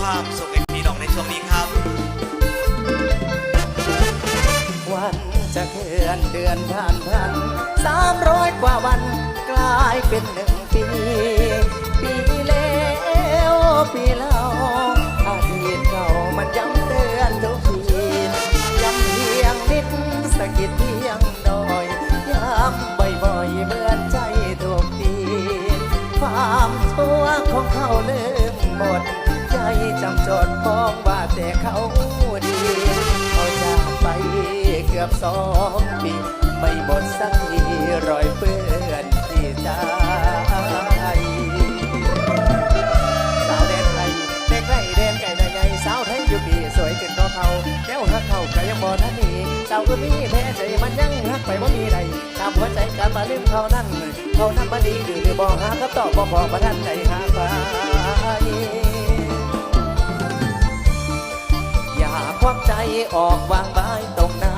ความสุขให้พี่น้องในช่วงนี้ครับ วันจะเคลื่อนเดือนผ่านพันสามร้อยกว่าวันกลายเป็นหนึ่งปี ปีแล้วปีเล่าอาทิตย์เก่ามันย้ำเตือนทุกทีย้ำเพียงนิดสะกิดเพียงหน่อยย้ำบ่อยๆเหมือนใจถูกตีความชั่วของเขาลืมหมด ใจจำจดพ้องว่าแต่เขาดีเขาจากไปเกือบสองปี ไม่หมดสักทีรอยเปื้อนที่ใจสาวแดนไทยเด็กไร่แดนไก่ใหญ่สาวไทยอยู่ปีสวยขึ้นก็เขาแก้วหักเขาก็ยังบ่ทันนี้สาวคนนี้แพ้ใจมันยังหักไปบ่ามีใดตามหัวใจการมาลืมเขานั่นเขานั่นมาดีหรือบ่หาคำตอบบ่พอประทันใจหาไป ควักใจออกวางใบายตรงหน้า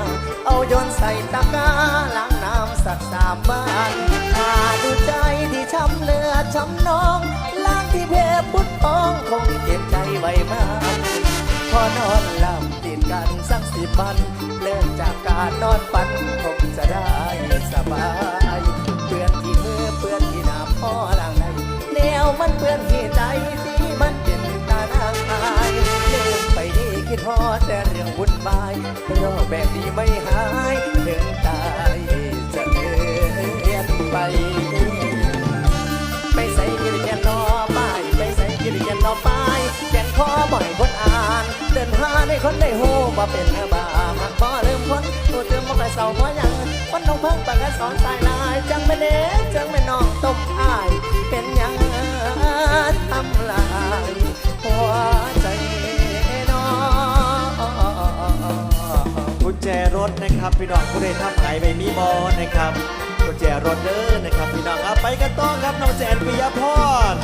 เอาโยนใส่ตะกร้าล้างน้ำสักสามบ้านถ้าดูใจที่ช้ำเลือดช้ำน้องล้างที่เพพุดพองคงเก็บใจไว้มากพอนอนหลับติดกันสักสิบวันเลิกจากการนอนฝันคงจะได้สบาย คิดพอแต่เรื่องวุ่นวายโรคแบบนี้ไม่หายถึงตายจะเลียนไป ไปใส่กินแกนนอป้ายไปใส่กินแกนนอป้ายแกนคอบ่อยคนอ่าน เดินหาในคนได้โหว่าเป็นบ้าหักบ่ลืมคนตัวเติมบ่ไปเศร้าหัวยังวันน้องเพิ่งปากกาสอนสายลายจังไม่เด็กจังไม่นอง นะครับพี่น้องผู้ใดทำหายไปมีบอนะครับกุญแจรถเด้อนะครับพี่น้องเอาไปกันต่อครับน้องแจนปิยพร